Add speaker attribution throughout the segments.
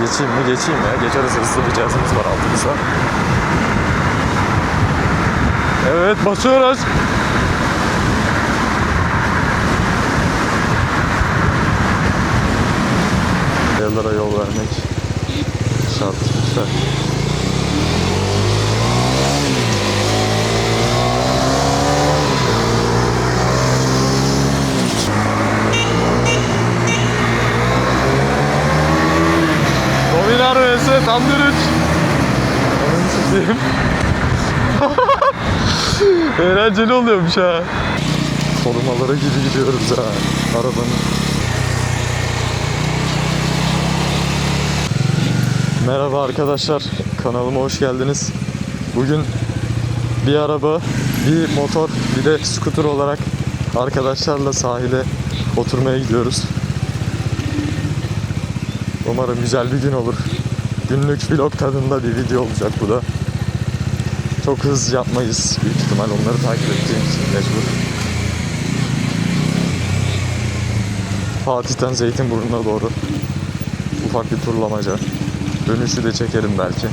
Speaker 1: Geçeyim mi? Geçeyim ya. Geçeriz hızlı bir cihazımız var altımızda. Evet basıyoruz. Yollara yol vermek şart lütfen. Dominar vs Tandır 3. Ananı satayım. Eğlenceli oluyormuş ha. Korumalara gibi gidiyoruz ha arabanın. Merhaba arkadaşlar, kanalıma hoş geldiniz. Bugün bir araba, bir motor, bir de scooter olarak arkadaşlarla sahile oturmaya gidiyoruz. Umarım güzel bir gün olur. Günlük vlog tadında bir video olacak bu da. Çok hız yapmayız büyük ihtimal onları takip edeceğim için mecbur. Fatih'ten Zeytinburnu'na doğru ufak bir turlamaca. Dönüşü de çekerim belki.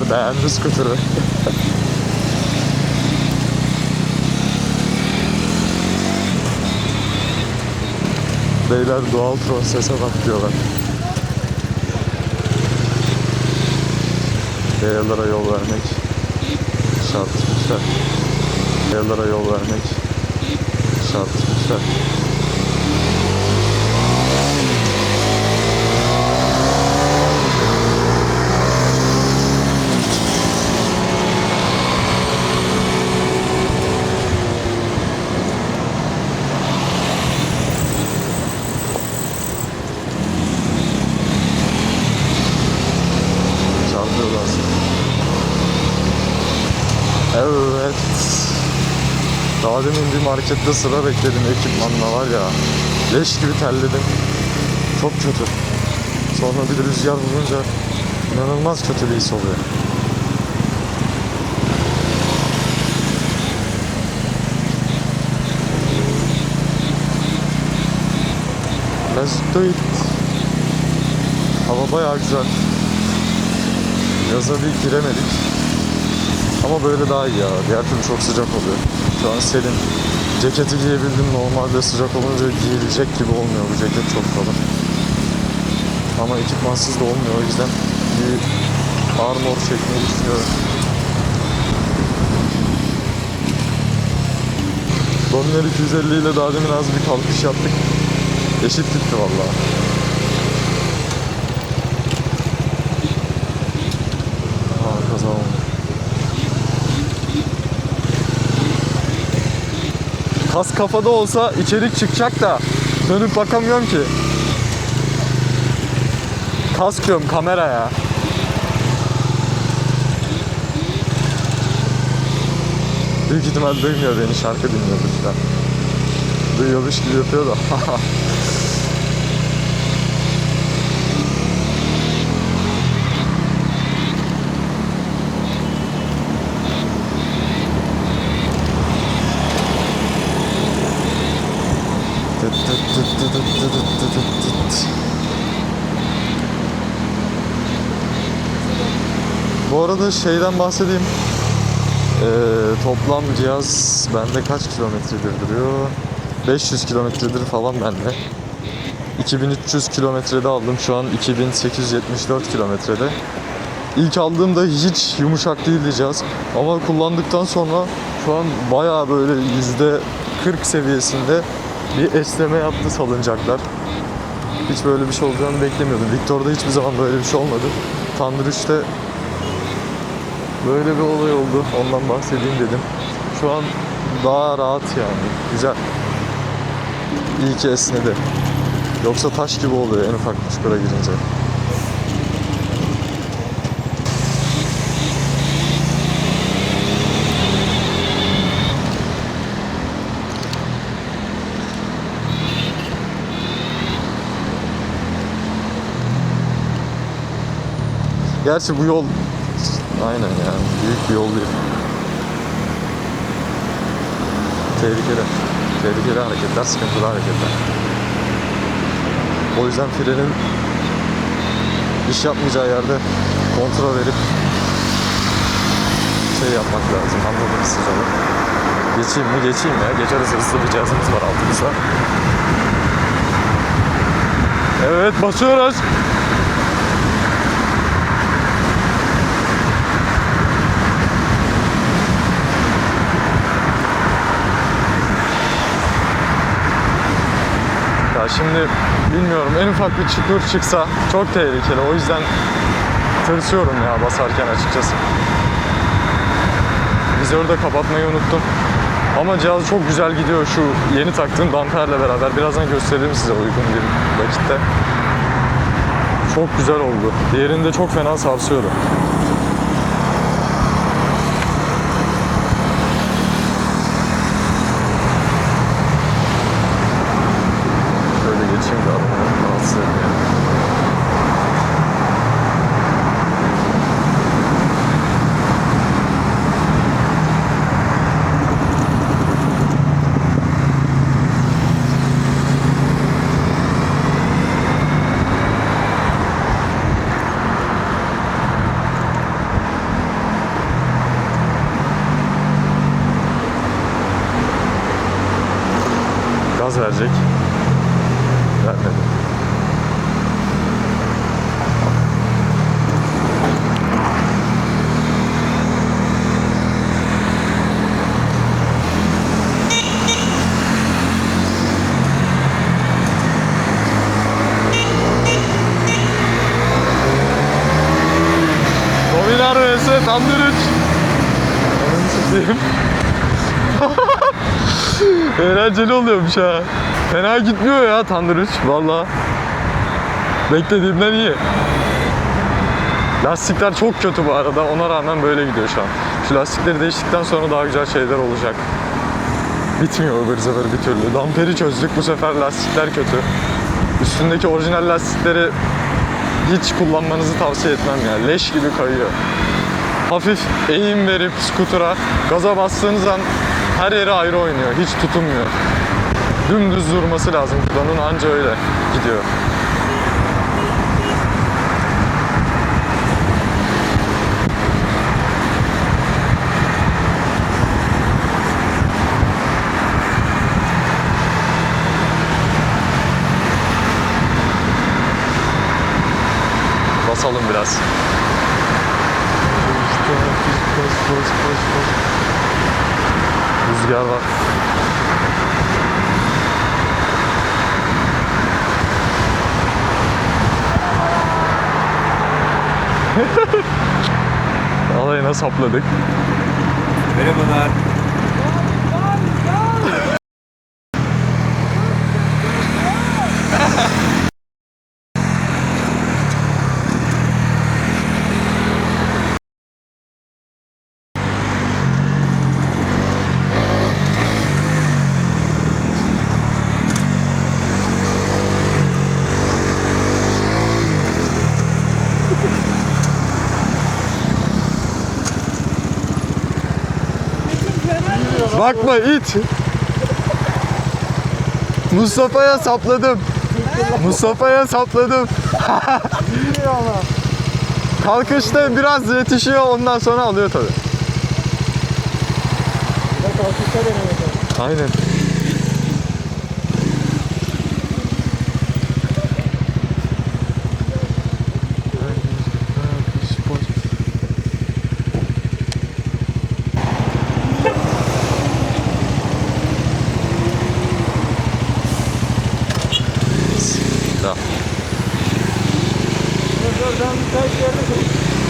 Speaker 1: Çocuklar beğendi skuterı. Beyler doğal prosese bak diyorlar. Yayalara yol vermek şart. Yayalara yol vermek şart lütfen. Çarpıyorlar. Evet. Daha demin bir markette sıra bekledim ekipmanla var ya. Leş gibi terledim. Çok kötü. Sonra bir de rüzgar vurunca inanılmaz kötü bir his oluyor. Let's do it. Hava bayağı güzel. Yaza bir giremedik. Ama böyle daha iyi ya. Diğer türlü çok sıcak oluyor. Şu an serin. Ceketi giyebildim. Normalde sıcak olunca giyilecek gibi olmuyor bu ceket çok kalın. Ama ekipmansız da olmuyor. O yüzden bir armor çekmeyi düşünüyorum. Dominar 250 ile daha demin az bir kalkış yaptık. Eşit gitti vallahi. Kas kafada olsa içerik çıkacak da dönüp bakamıyorum ki. Kask diyorum kameraya. Büyük ihtimal duymuyor beni şarkı dinliyordur falan. Duyuyormuş gibi yapıyor da. Bu arada şeyden bahsedeyim. Ee, toplam cihaz bende kaç kilometredir duruyor? 500 kilometredir falan bende. 2300 kilometrede aldım. Şu an 2874 kilometrede. İlk aldığımda hiç yumuşak değildi cihaz. Ama kullandıktan sonra şu an bayağı böyle yüzde 40 seviyesinde bir esneme yaptı salıncaklar. Hiç böyle bir şey olacağını beklemiyordum. Victor'da hiçbir zaman böyle bir şey olmadı. Thunder 3'te böyle bir olay oldu. Ondan bahsedeyim dedim. Şu an daha rahat yani. Güzel. İyi ki esnedi. Yoksa taş gibi oluyor en ufak çukura girince. Gerçi bu yol aynen yani büyük bir yol değil. Tehlikeli. Tehlikeli hareketler, sıkıntılı hareketler. O yüzden frenin iş yapmayacağı yerde kontrol verip şey yapmak lazım. Anladınız siz onu. Geçeyim mi? Geçeyim ya. Geçeriz hızlı bir cihazımız var altımızda. Evet basıyoruz. Şimdi bilmiyorum en ufak bir çukur çıksa çok tehlikeli. O yüzden tırsıyorum ya basarken açıkçası. Vizörü de kapatmayı unuttum. Ama cihaz çok güzel gidiyor şu yeni taktığım damperle beraber. Birazdan gösteririm size uygun bir vakitte. Çok güzel oldu. Diğerinde çok fena sarsıyordu. Gaz verecek. Vermedi. Dominar vs Tandır Eğlenceli oluyormuş ha. Fena gitmiyor ya Tandır 3 valla. Beklediğimden iyi. Lastikler çok kötü bu arada. Ona rağmen böyle gidiyor şu an. Şu lastikleri değiştikten sonra daha güzel şeyler olacak. Bitmiyor ıvır zıvır bir türlü. Damperi çözdük. Bu sefer lastikler kötü. Üstündeki orijinal lastikleri hiç kullanmanızı tavsiye etmem ya. Leş gibi kayıyor. Hafif eğim verip skutura gaza bastığınız an her yeri ayrı oynuyor. Hiç tutunmuyor. Dümdüz durması lazım. Gidonun anca öyle gidiyor. Basalım biraz. Rüzgar var. Alayına sapladık.
Speaker 2: Merhabalar.
Speaker 1: Bakma it. Mustafa'ya sapladım. Mustafa'ya sapladım. Kalkışta biraz yetişiyor ondan sonra alıyor tabi. Aynen. દોડધામ થઈ ગઈ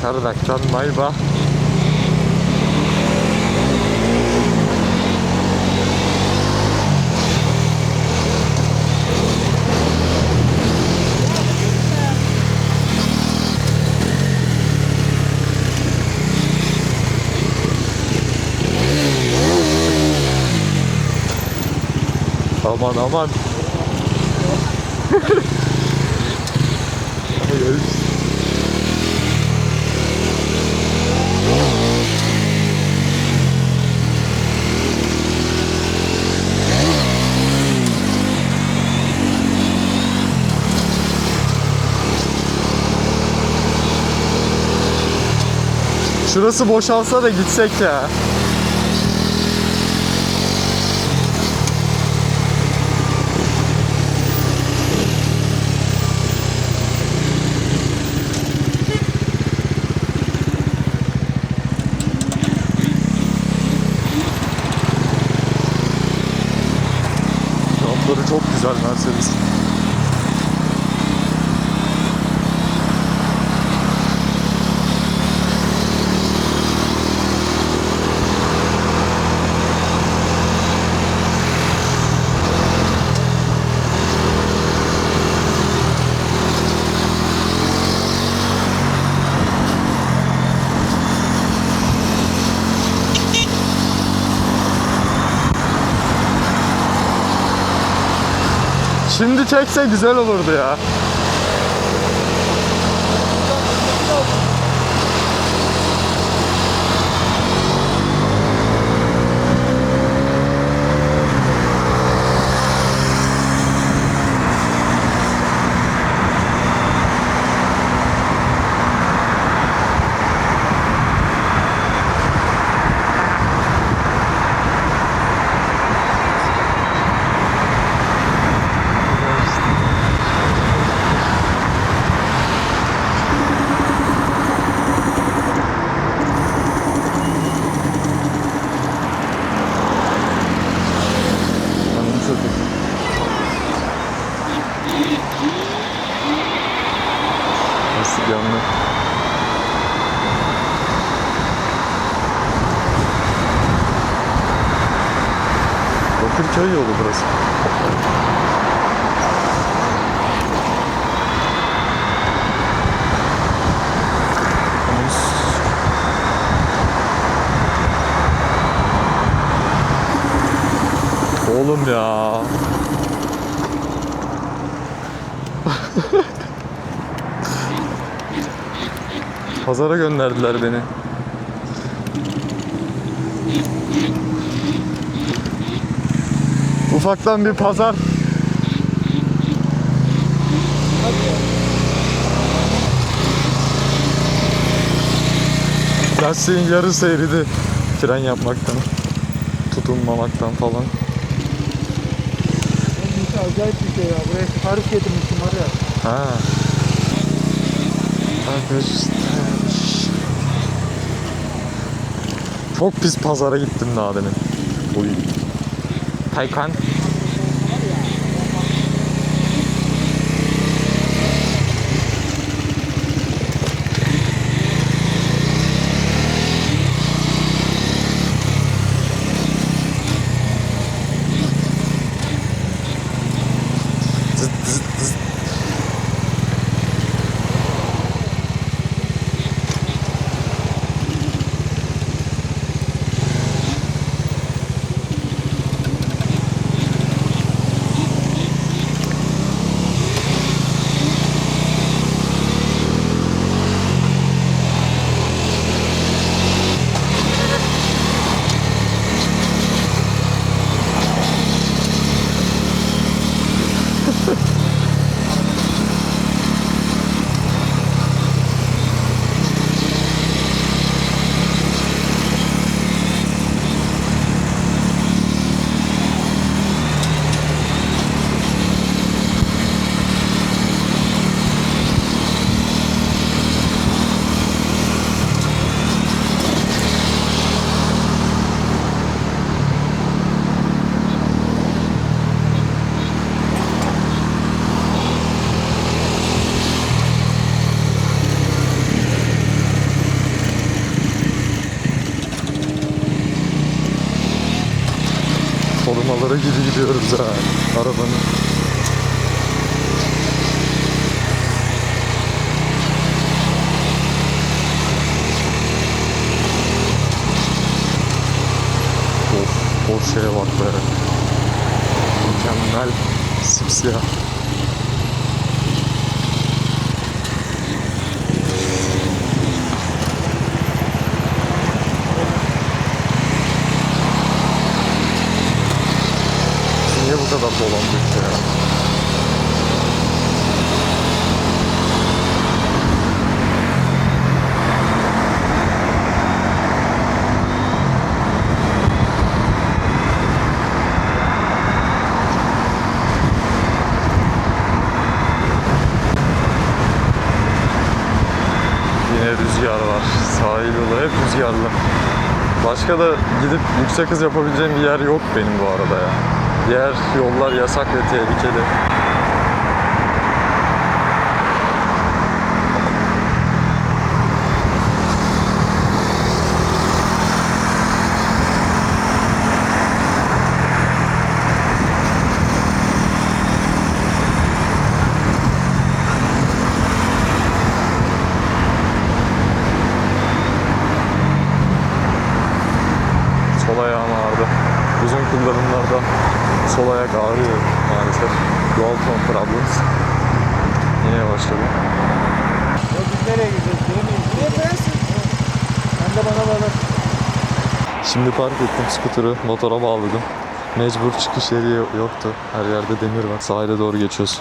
Speaker 1: Sardaktan Maybach Aman aman. Şurası boşalsa da gitsek ya. Jantları çok güzel Mercedes. Şimdi çekse güzel olurdu ya. Nasıl yanlı? Bakırköy yolu burası. Oğlum ya. Pazara gönderdiler beni. Ufaktan bir pazar. Lastiğin yarısı eridi. Fren yapmaktan, tutunmamaktan falan.
Speaker 3: Acayip bir şey ya. Buraya sipariş getirmiştim var ya.
Speaker 1: Ha. Arkadaşlar. Çok pis pazara gittim daha demin. Oy. Taycan. Gidiyoruz ha arabanın. Of, Porsche'ye bak be. Mükemmel simsiyah. Biz Niye bu kadar dolandık ya? Yine rüzgar var. Sahil yolu hep rüzgarlı. Başka da gidip yüksek hız yapabileceğim bir yer yok benim bu arada ya. Diğer yollar yasak ve tehlikeli. Sol ayak ağrıyor maalesef. Dual tone problems. Yine başladı.
Speaker 3: Ya biz nereye gideceğiz? Niye beğensin? Sen de bana bağlı.
Speaker 1: Şimdi park ettim skuturu, motora bağladım. Mecbur çıkış yeri yoktu. Her yerde demir var. Sahile doğru geçiyoruz.